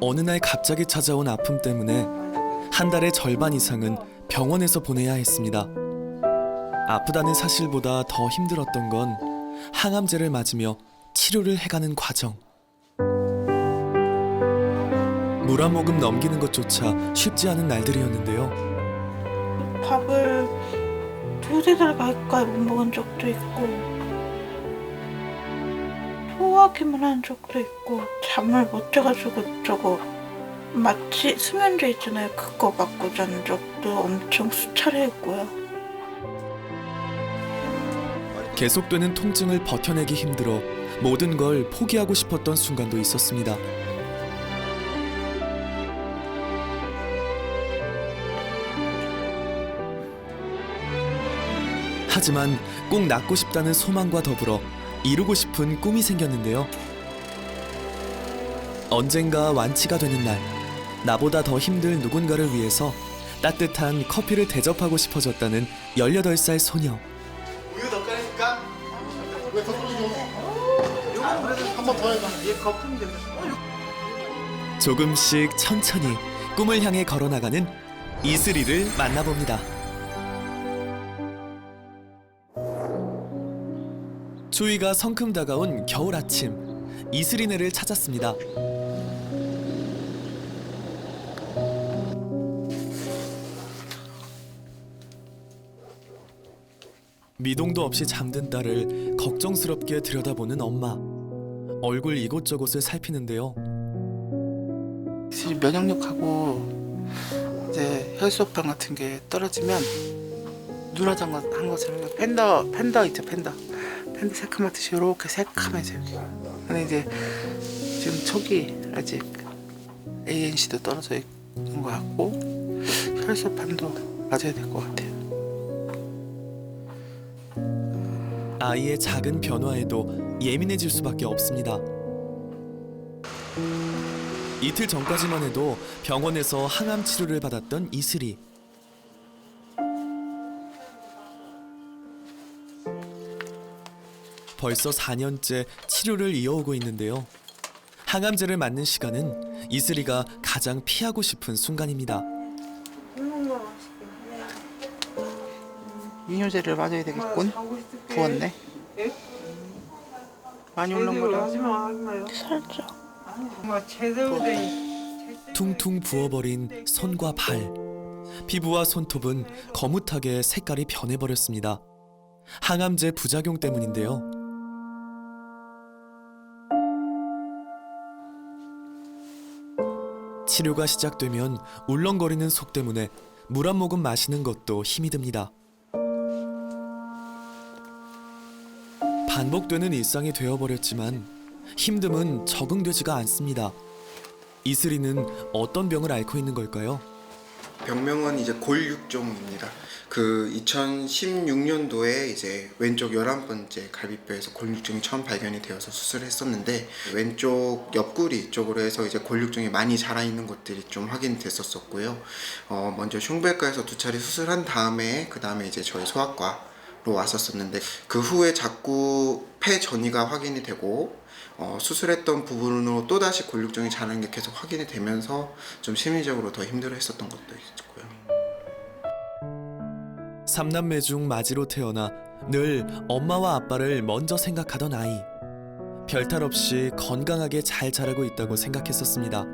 어느 날 갑자기 찾아온 아픔 때문에 한 달의 절반 이상은 병원에서 보내야 했습니다. 아프다는 사실보다 더 힘들었던 건 항암제를 맞으며 치료를 해가는 과정. 물 한 모금 넘기는 것조차 쉽지 않은 날들이었는데요. 밥을 두세 달 가까이 못 먹은 적도 있고 토하기만 한 적도 있고 잠을 못 자가지고 저거 마취 수면제 있잖아요 그거 맞고 자는 적도 엄청 수차례 있고요 계속되는 통증을 버텨내기 힘들어 모든 걸 포기하고 싶었던 순간도 있었습니다. 하지만 꼭 낫고 싶다는 소망과 더불어 이루고 싶은 꿈이 생겼는데요. 언젠가 완치가 되는 날, 나보다 더 힘들 누군가를 위해서 따뜻한 커피를 대접하고 싶어졌다는 18살 소녀. 우유 더 끓일까? 왜더 끓이죠? 한번 더 해봐. 얘 거품 된다. 조금씩 천천히 꿈을 향해 걸어나가는 이슬이를 만나봅니다. 추위가 성큼 다가온 겨울 아침, 이슬이네를 찾았습니다. 미동도 없이 잠든 딸을 걱정스럽게 들여다보는 엄마. 얼굴 이곳저곳을 살피는데요. 면역력하고 이제 혈소판 같은 게 떨어지면 눈 화장 한 것처럼 팬더 팬더 있죠 팬더 팬더 새카맣듯이 이렇게 새카매져 요. 근데 이제 지금 초기 아직 ANC도 떨어져 있는 것 같고 혈소판도 맞아야 될 것 같아요. 아이의 작은 변화에도 예민해질 수밖에 없습니다. 이틀 전까지만 해도 병원에서 항암 치료를 받았던 이슬이. 벌써 4년째 치료를 이어오고 있는데요. 항암제를 맞는 시간은 이슬이가 가장 피하고 싶은 순간입니다. 이뇨제를 맞아야 되겠군. 부었네. 많이 울렁거려. 살짝 퉁퉁 부어버린 손과 발. 피부와 손톱은 거뭇하게 색깔이 변해버렸습니다. 항암제 부작용 때문인데요. 치료가 시작되면 울렁거리는 속 때문에 물 한 모금 마시는 것도 힘이 듭니다. 반복되는 일상이 되어버렸지만 힘듦은 적응되지가 않습니다. 이슬이는 어떤 병을 앓고 있는 걸까요? 병명은 이제 골육종입니다. 그 2016년도에 이제 왼쪽 11번째 갈비뼈에서 골육종이 처음 발견이 되어서 수술을 했었는데 왼쪽 옆구리 쪽으로 해서 이제 골육종이 많이 자라 있는 것들이 좀 확인됐었었고요. 어, 먼저 흉부외과에서 두 차례 수술한 다음에 그 다음에 이제 저희 소아과 로 왔었었는데 그 후에 자꾸 폐 전이가 확인이 되고 어, 수술했던 부분으로 또다시 골육종이 자라는 게 계속 확인이 되면서 좀 심리적으로 더 힘들어 했었던 것도 있고요. 삼남매 중 마지로 태어나 늘 엄마와 아빠를 먼저 생각하던 아이. 별탈 없이 건강하게 잘 자라고 있다고 생각했었습니다.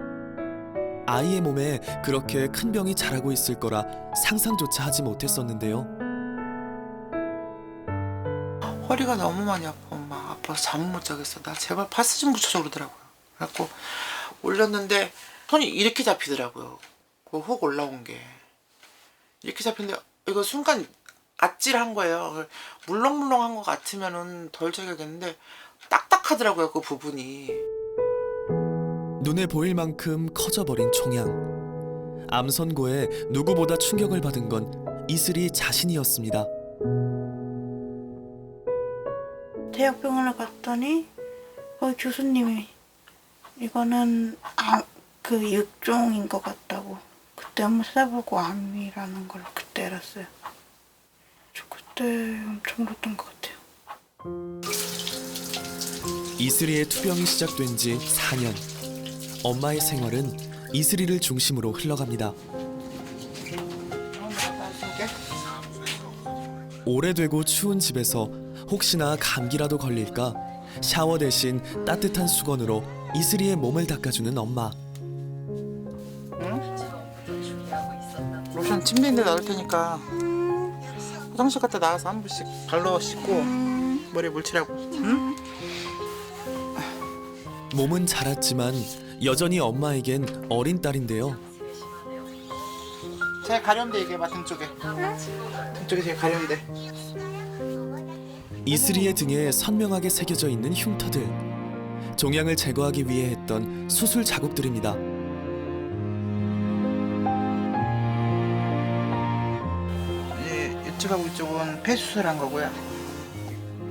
아이의 몸에 그렇게 큰 병이 자라고 있을 거라 상상조차 하지 못했었는데요. 허리가 너무 많이 아파 엄마 아파서 잠을 못 자겠어. 나 제발 파스 좀 붙여줘 그러더라고요. 그래갖고 올렸는데 손이 이렇게 잡히더라고요. 그혹 올라온 게. 이렇게 잡혔는데 이거 순간 아찔한 거예요. 물렁물렁한 것 같으면은 덜 자겠는데 딱딱하더라고요 그 부분이. 눈에 보일 만큼 커져버린 총양. 암 선고에 누구보다 충격을 받은 건 이슬이 자신이었습니다. 대학병원을 갔더니 거기 교수님이 이거는 암, 그 육종인 것 같다고 그때 한번 찾아보고 암이라는 걸 그때 알았어요 저 그때 엄청 울었던 것 같아요 이슬이의 투병이 시작된 지 4년. 엄마의 생활은 이슬이를 중심으로 흘러갑니다. 오래되고 추운 집에서 혹시나 감기라도 걸릴까 샤워 대신 따뜻한 수건으로 이슬이의 몸을 닦아주는 엄마. 로션 침대인데 놔둘 테니까 화장실 갔다 나와서 한 번씩 발로 씻고 머리에 물칠하고 응? 몸은 자랐지만 여전히 엄마에겐 어린 딸인데요. 제일 가려운데 이게 맡은 쪽에 등 쪽에 제일 가려운데 이슬이의 등에 선명하게 새겨져 있는 흉터들. 종양을 제거하기 위해 했던 수술 자국들입니다. 이 이쪽하고 이쪽은 폐 수술한 거고요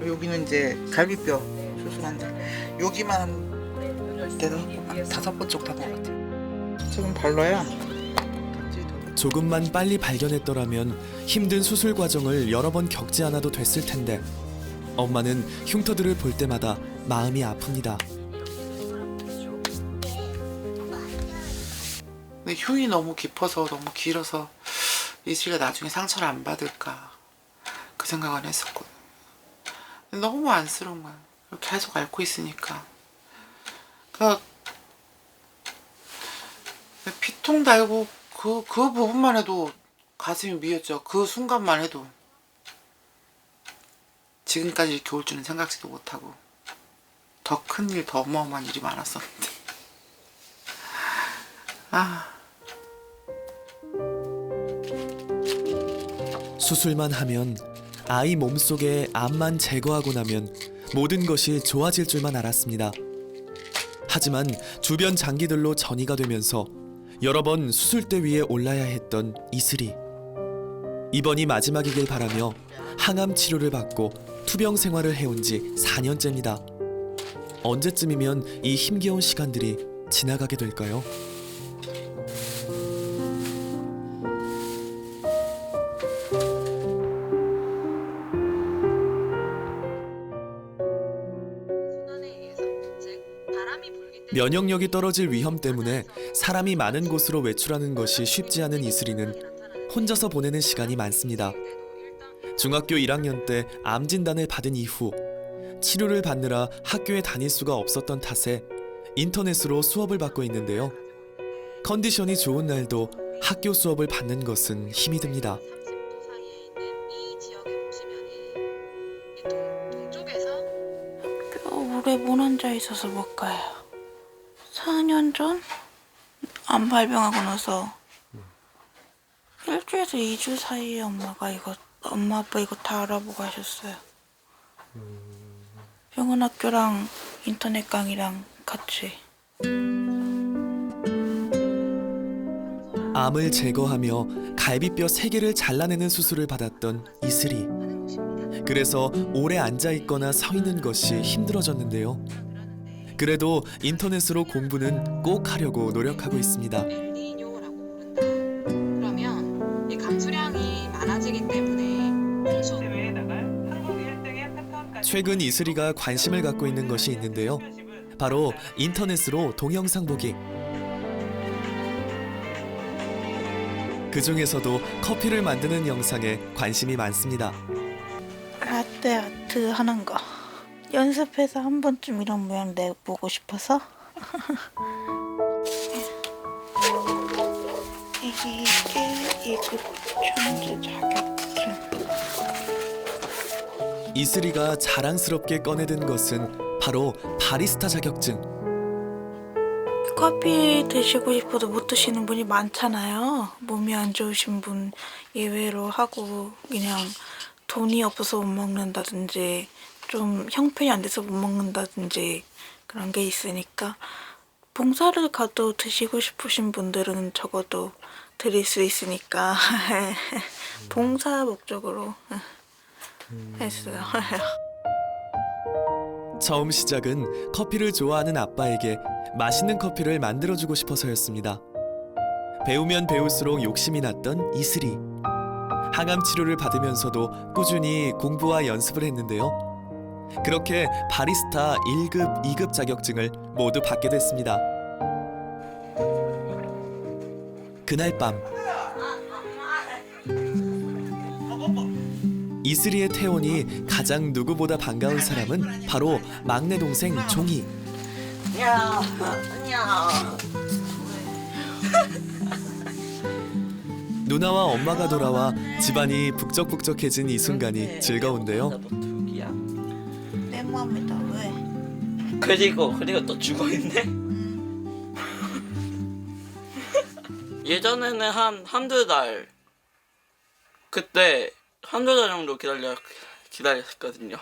여기는 이제 갈비뼈 수술한데 여기만 한한 다섯 번 정도 한것 같아요 지금 발로야 조금만 빨리 발견했더라면 힘든 수술 과정을 여러 번 겪지 않아도 됐을 텐데 엄마는 흉터들을 볼 때마다 마음이 아픕니다. 근데 흉이 너무 깊어서 너무 길어서 이슬이가 나중에 상처를 안 받을까 그 생각은 했었거든. 너무 안쓰러운 거야. 계속 앓고 있으니까. 그러니까 피통 달고 그, 그 부분만 해도 가슴이 미었죠. 그 순간만 해도. 지금까지 이렇게 올 줄은 생각지도 못하고 더 큰 일, 더 어마어마한 일이 많았었는데. 아. 수술만 하면 아이 몸속의 암만 제거하고 나면 모든 것이 좋아질 줄만 알았습니다. 하지만 주변 장기들로 전이가 되면서 여러 번 수술대 위에 올라야 했던 이슬이 이번이 마지막이길 바라며 항암 치료를 받고 투병 생활을 해온 지 4년째입니다. 언제쯤이면 이 힘겨운 시간들이 지나가게 될까요? 면역력이 떨어질 위험 때문에 사람이 많은 곳으로 외출하는 것이 쉽지 않은 이슬이는 혼자서 보내는 시간이 많습니다. 중학교 1학년 때 암 진단을 받은 이후 치료를 받느라 학교에 다닐 수가 없었던 탓에 인터넷으로 수업을 받고 있는데요. 컨디션이 좋은 날도 학교 수업을 받는 것은 힘이 듭니다. 30도 사이에 있는 이 지역에 보시면은 이 동, 동쪽에서 뼈 오래 못 앉아 있어서 못 가요. 4년 전? 암 발병하고 나서 일주일에서 2주 사이에 엄마가 이거 엄마 아빠 이거 다 알아보고 하셨어요. 병원 학교랑 인터넷 강의랑 같이. 암을 제거하며 갈비뼈 3개를 잘라내는 수술을 받았던 이슬이. 그래서 오래 앉아 있거나 서 있는 것이 힘들어졌는데요. 그래도 인터넷으로 공부는 꼭 하려고 노력하고 있습니다. 최근 이슬이가 관심을 갖고 있는 것이 있는데요. 바로 인터넷으로 동영상 보기. 그 중에서도 커피를 만드는 영상에 관심이 많습니다. 라떼 아트 하는 거. 연습해서 한 번쯤 이런 모양 내보고 싶어서. 이게 이급 천재 자격증. 이슬이가 자랑스럽게 꺼내든 것은 바로 바리스타 자격증. 커피 드시고 싶어도 못 드시는 분이 많잖아요. 몸이 안 좋으신 분 예외로 하고 그냥 돈이 없어서 못 먹는다든지 좀 형편이 안 돼서 못 먹는다든지 그런 게 있으니까 봉사를 가도 드시고 싶으신 분들은 적어도 드릴 수 있으니까 봉사 목적으로 했어요. 처음 시작은 커피를 좋아하는 아빠에게 맛있는 커피를 만들어주고 싶어서였습니다. 배우면 배울수록 욕심이 났던 이슬이. 항암 치료를 받으면서도 꾸준히 공부와 연습을 했는데요. 그렇게 바리스타 1급, 2급 자격증을 모두 받게 됐습니다. 그날 밤 이슬이의 태원이 가장 누구보다 반가운 사람은 바로 막내 동생 종이. 야, 야. 누나와 엄마가 돌아와 집안이 북적북적해진 이 순간이 즐거운데요. 내 맘이다 왜? 그리고 그리고 또 죽어 있네. 예전에는 한 한두 달 그때 한두 달 정도 기다려 기다렸거든요.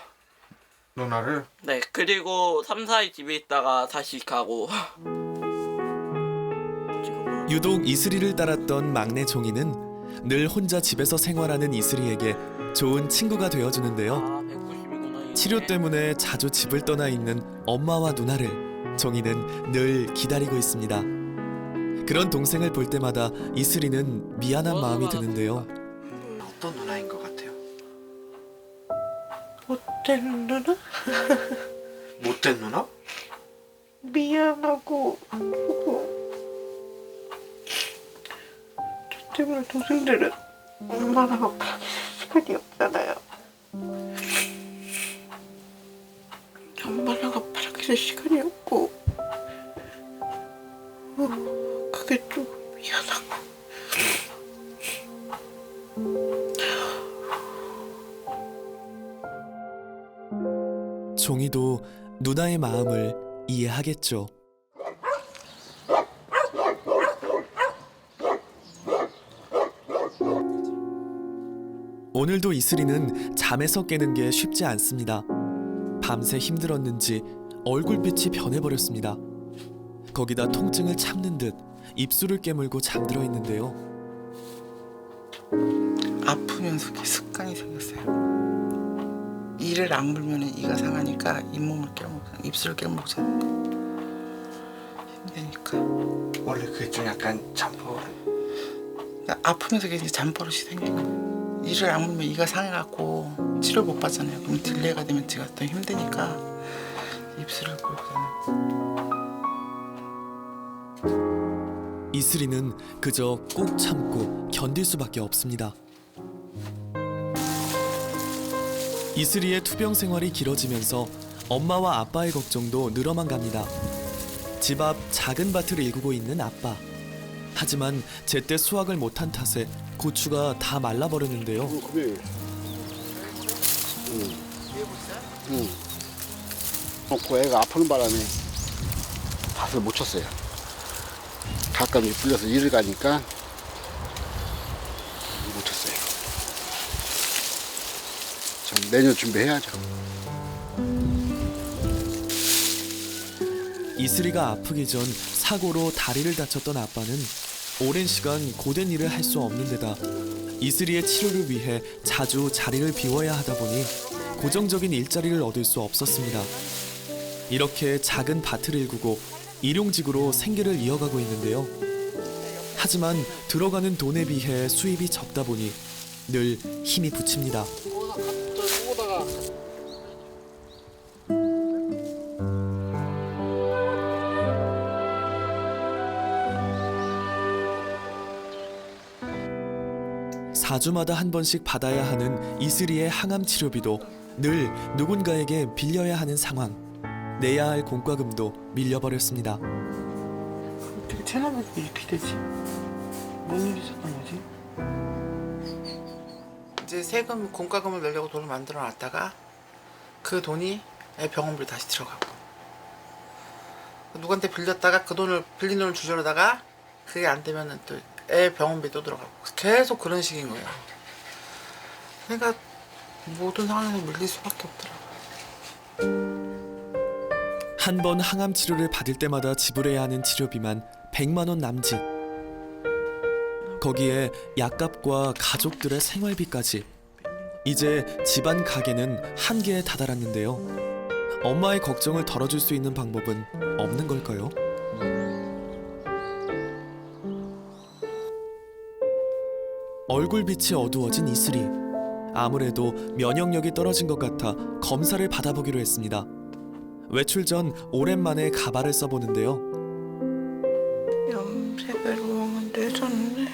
누나를 네 그리고 3, 4일 집에 있다가 다시 가고 유독 이슬이를 따랐던 막내 종이는 늘 혼자 집에서 생활하는 이슬이에게 좋은 친구가 되어주는데요. 아 190이구나. 치료 때문에 자주 집을 떠나 있는 엄마와 누나를 종이는 늘 기다리고 있습니다. 그런 동생을 볼 때마다 이슬이는 미안한 마음이 드는데요. 어떤 누나인 것 같아요? 못된 누나? 못된 누나? 미안하고 저 때문에 동생들은 엄마랑 아빠랑 시간이 없잖아요. 엄마랑 아빠랑 있을 시간이 없고 어, 그게 좀 미안하고 종이도 누나의 마음을 이해하겠죠. 오늘도 이슬이는 잠에서 깨는 게 쉽지 않습니다. 밤새 힘들었는지 얼굴빛이 변해버렸습니다. 거기다 통증을 참는 듯 입술을 깨물고 잠들어 있는데요. 아프면서 습관이 생겼어요. 이를 악물면 이가 상하니까 잇몸을 깨물고 입술을 깨물잖아. 힘드니까. 원래 그게 좀 약간 그러니까 아프면서 이제 잠버릇이 생긴 거예요. 이를 악물면 이가 상해갖고 치료 못 받잖아요. 그럼 딜레이가 되면 제가 더 힘드니까 입술을 꼴잖아요. 이슬이는 그저 꼭 참고 견딜 수밖에 없습니다. 이슬이의 투병 생활이 길어지면서 엄마와 아빠의 걱정도 늘어만 갑니다. 집 앞 작은 밭을 일구고 있는 아빠. 하지만 제때 수확을 못한 탓에 고추가 다 말라버렸는데요. 응. 응. 놓고 애가 아프는 바람에 밭을 못 쳤어요. 가끔 불려서 일을 가니까 못 쳤어요. 전 내년 준비해야죠. 이슬이가 아프기 전 사고로 다리를 다쳤던 아빠는 오랜 시간 고된 일을 할 수 없는 데다 이슬이의 치료를 위해 자주 자리를 비워야 하다 보니 고정적인 일자리를 얻을 수 없었습니다. 이렇게 작은 밭을 일구고 일용직으로 생계를 이어가고 있는데요. 하지만 들어가는 돈에 비해 수입이 적다 보니 늘 힘이 부칩니다. 사주마다 한 번씩 받아야 하는 이슬이의 항암 치료비도 늘 누군가에게 빌려야 하는 상황. 내야 할 공과금도 밀려버렸습니다. 어떻게 체납이 이렇게 되지? 뭔 일이 있었던 거지? 이제 세금 공과금을 내려고 돈을 만들어 놨다가 그 돈이 애 병원비로 다시 들어가고 누구한테 빌렸다가 그 돈을 빌린 돈을 주저러다가 그게 안 되면은 또 애 병원비 또 들어가고 계속 그런 식인 거예요. 그러니까 모든 상황에서 밀릴 수밖에 없더라고. 한번 항암 치료를 받을 때마다 지불해야 하는 치료비만 100만 원 남짓. 거기에 약값과 가족들의 생활비까지. 이제 집안 가게는 한계에 다다랐는데요. 엄마의 걱정을 덜어줄 수 있는 방법은 없는 걸까요? 얼굴빛이 어두워진 이슬이. 아무래도 면역력이 떨어진 것 같아 검사를 받아보기로 했습니다. 외출 전 오랜만에 가발을 써보는데요. 염색을 먹는데 예전에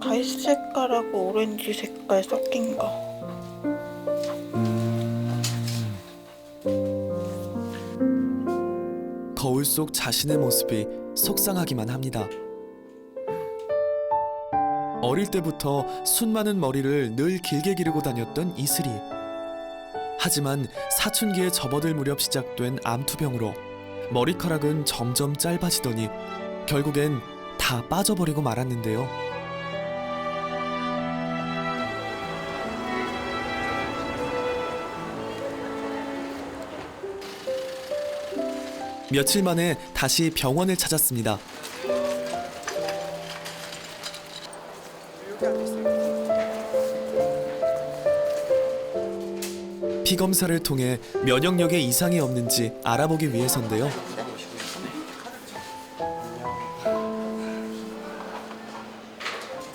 갈색 색깔하고 오렌지 색깔 섞인 거. 거울 속 자신의 모습이 속상하기만 합니다. 어릴 때부터 숱 많은 머리를 늘 길게 기르고 다녔던 이슬이. 하지만 사춘기에 접어들 무렵 시작된 암투병으로 머리카락은 점점 짧아지더니 결국엔 다 빠져버리고 말았는데요. 며칠 만에 다시 병원을 찾았습니다. 피 검사를 통해 면역력에 이상이 없는지 알아보기 위해서인데요.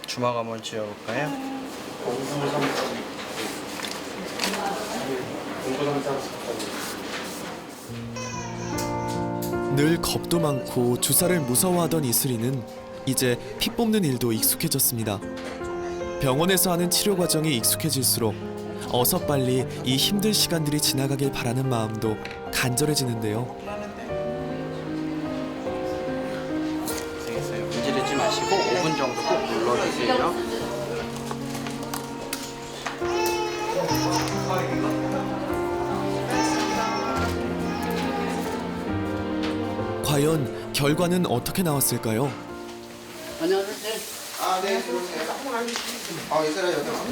주막 한번 지어볼까요? 늘 겁도 많고 주사를 무서워하던 이슬이는 이제 피 뽑는 일도 익숙해졌습니다. 병원에서 하는 치료 과정이 익숙해질수록 어서 빨리 이 힘든 시간들이 지나가길 바라는 마음도 간절해지는데요. 고생했어요. 문지르지 마시고 5분 정도 꼭 눌러주세요. 과연 결과는 어떻게 나왔을까요? 아, 네, 들어오세요. 어, 얘들아, 여기 와.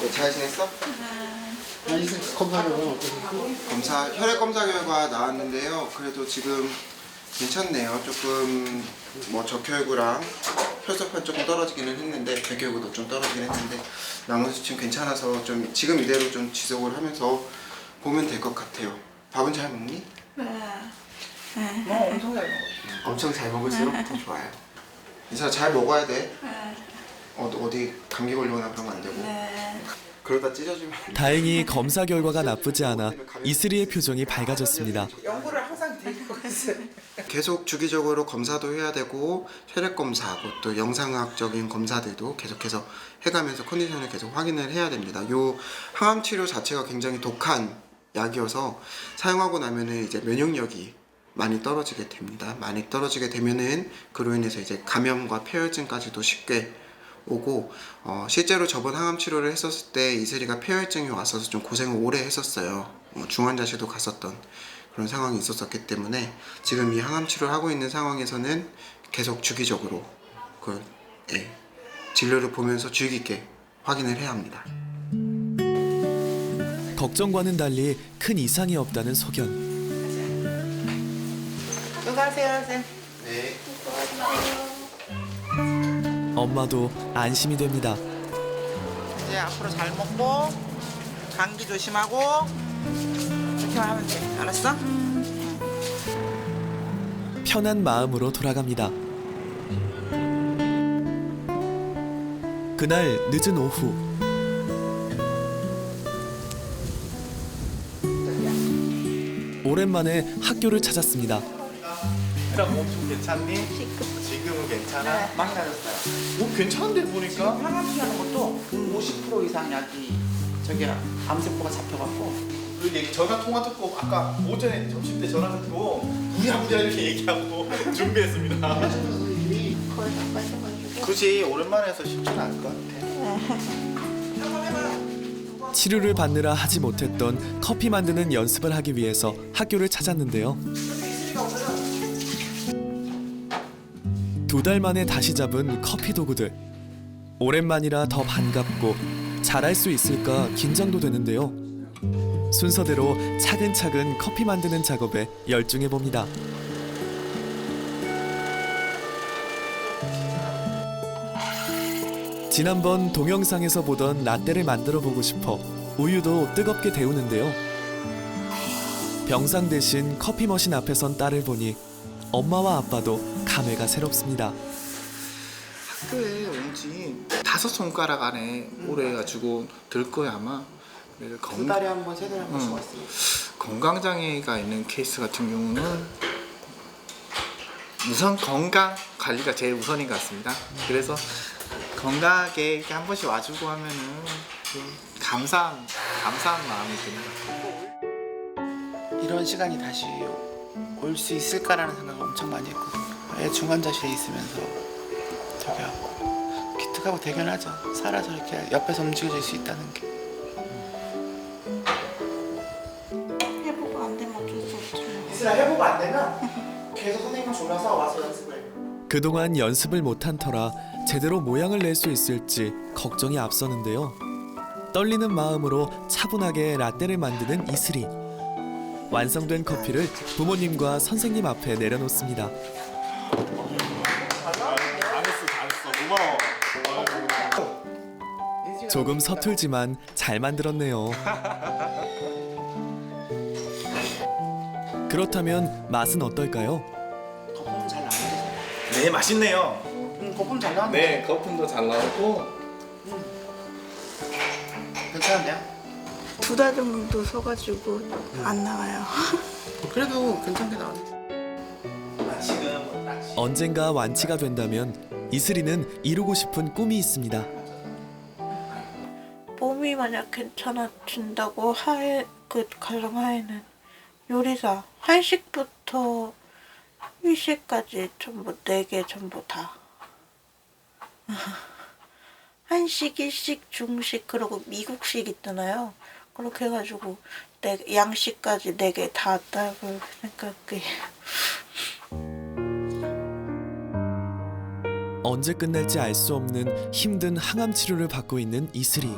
네, 잘 지냈어? 검사 결과는 어떠세요? 검사, 혈액 검사 결과 나왔는데요. 그래도 지금 괜찮네요. 조금 뭐 적혈구랑 혈소판 조금 떨어지기는 했는데 백혈구도 좀 떨어지긴 했는데 나머지 지금 괜찮아서 좀 지금 이대로 좀 지속을 하면서 보면 될 것 같아요. 밥은 잘 먹니? 뭐 엄청 잘 먹어. 엄청 잘 먹을수록 더 좋아요. 이사 잘 먹어야 돼. 어, 어디 감기 걸리거나 그러면 안 되고. 그러다 찢어지면 다행히 검사 결과가 나쁘지 않아 이슬이의 표정이 밝아졌습니다. 연구를 항상 데리고 있어요. 계속 주기적으로 검사도 해야 되고 혈액 검사하고 또 영상학적인 검사들도 계속해서 해가면서 컨디션을 계속 확인을 해야 됩니다. 요 항암 치료 자체가 굉장히 독한 약이어서 사용하고 나면은 이제 면역력이 많이 떨어지게 됩니다. 많이 떨어지게 되면은 그로 인해서 이제 감염과 폐혈증까지도 쉽게 오고 어, 실제로 저번 항암 치료를 했었을 때 이슬이가 폐혈증이 왔어서 좀 고생을 오래 했었어요. 어, 중환자실도 갔었던 그런 상황이 있었었기 때문에 지금 이 항암 치료를 하고 있는 상황에서는 계속 주기적으로 그 예, 진료를 보면서 주의 깊게 확인을 해야 합니다. 걱정과는 달리 큰 이상이 없다는 소견. 수고하세요, 쌤. 네. 엄마도 안심이 됩니다. 이제 앞으로 잘 먹고 감기 조심하고 이렇게만 하면 돼. 알았어? 편한 마음으로 돌아갑니다. 그날 늦은 오후 오랜만에 학교를 찾았습니다. 그럼 몸좀 괜찮니? 지금은 괜찮아? 많이 나졌어요. 뭐 괜찮은데 보니까? 항암 치료하는 것도 50% 이상 약이 저기 암세포가 잡혀갖고 그 얘기 전화 통화도 꼭 아까 오전에 점심 때 전화 듣고 부랴부랴 이렇게 얘기하고 준비했습니다. 거의 다 빠져가지고. 굳이 오랜만에 해서 쉽지는 않을 것 같아. 치료를 받느라 하지 못했던 커피 만드는 연습을 하기 위해서 학교를 찾았는데요. 두 달 만에 다시 잡은 커피 도구들. 오랜만이라 더 반갑고 잘할 수 있을까 긴장도 되는데요. 순서대로 차근차근 커피 만드는 작업에 열중해 봅니다. 지난번 동영상에서 보던 라떼를 만들어 보고 싶어 우유도 뜨겁게 데우는데요. 병상 대신 커피 머신 앞에 선 딸을 보니 엄마와 아빠도 감회가 새롭습니다. 학교에 온지 다섯 손가락 안에 오래 해가지고 들 거야 아마. 그래서 두 건, 달에 한 번, 세 달에 한 번씩 음. 왔어요. 건강장애가 있는 케이스 같은 경우는 우선 건강 관리가 제일 우선인 것 같습니다. 그래서 건강하게 이렇게 한 번씩 와주고 하면은 좀 감사한 감사한 마음이 드는 것 같아요. 이런 시간이 다시 올 수 있을까라는 생각을 엄청 많이 했거든요. 애 중환자실에 있으면서 저기 하고 기특하고 대견하죠. 살아서 이렇게 옆에서 움직여줄 수 있다는 게. 해보고 안 되면 어쩔 수 없지만. 이슬아 해보고 안 되면 계속 선생님 졸라서 와서 연습을 해. 그동안 연습을 못한 터라 제대로 모양을 낼 수 있을지 걱정이 앞서는데요. 떨리는 마음으로 차분하게 라떼를 만드는 이슬이. 완성된 커피를 부모님과 선생님 앞에 내려놓습니다. 조금 서툴지만 잘 만들었네요. 그렇다면 맛은 어떨까요? 거품은 잘 나오네. 네 맛있네요. 응, 거품 잘 나오네. 네 거품도 잘 나오고 괜찮은데요? 두 달 정도 서가지고 안 나와요. 그래도 괜찮게. 지금 언젠가 완치가 된다면 이슬이는 이루고 싶은 꿈이 있습니다. 만약 괜찮아진다고 하에 그 가정하에는 요리사 한식부터 일식까지 전부 네 개 전부 다 한식, 일식, 중식 그리고 미국식 있잖아요. 그렇게 해가지고 네 양식까지 네 개 다 따볼 생각이 언제 끝날지 알 수 없는 힘든 항암 치료를 받고 있는 이슬이.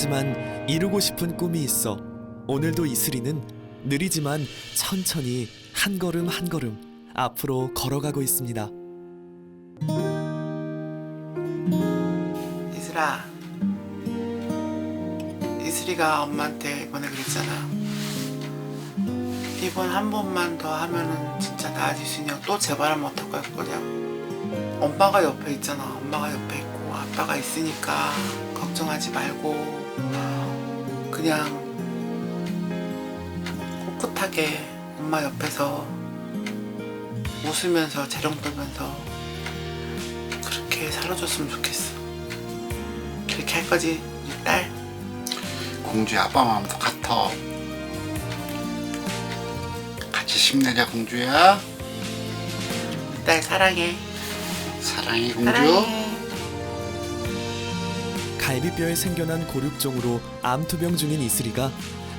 하지만 이루고 싶은 꿈이 있어 오늘도 이슬이는 느리지만 천천히 한 걸음 한 걸음 앞으로 걸어가고 있습니다. 이슬아. 이슬이가 엄마한테 이번에 그랬잖아. 이번 한 번만 더 하면은 진짜 나아질 수 있냐고 또 재발하면 어떡할 거냐고. 엄마가 옆에 있잖아. 엄마가 옆에 있고 아빠가 있으니까 걱정하지 말고 그냥 꿋꿋하게 엄마 옆에서 웃으면서 재롱 떨면서 그렇게 살아줬으면 좋겠어. 그렇게 할 거지, 우리 딸. 공주의 아빠 마음도 같아. 같이 힘내자 공주야. 딸 사랑해. 사랑해 공주. 사랑해. 갈비뼈에 생겨난 고륙종으로 암투병 중인 이슬이가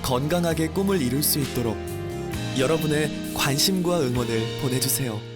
건강하게 꿈을 이룰 수 있도록 여러분의 관심과 응원을 보내주세요.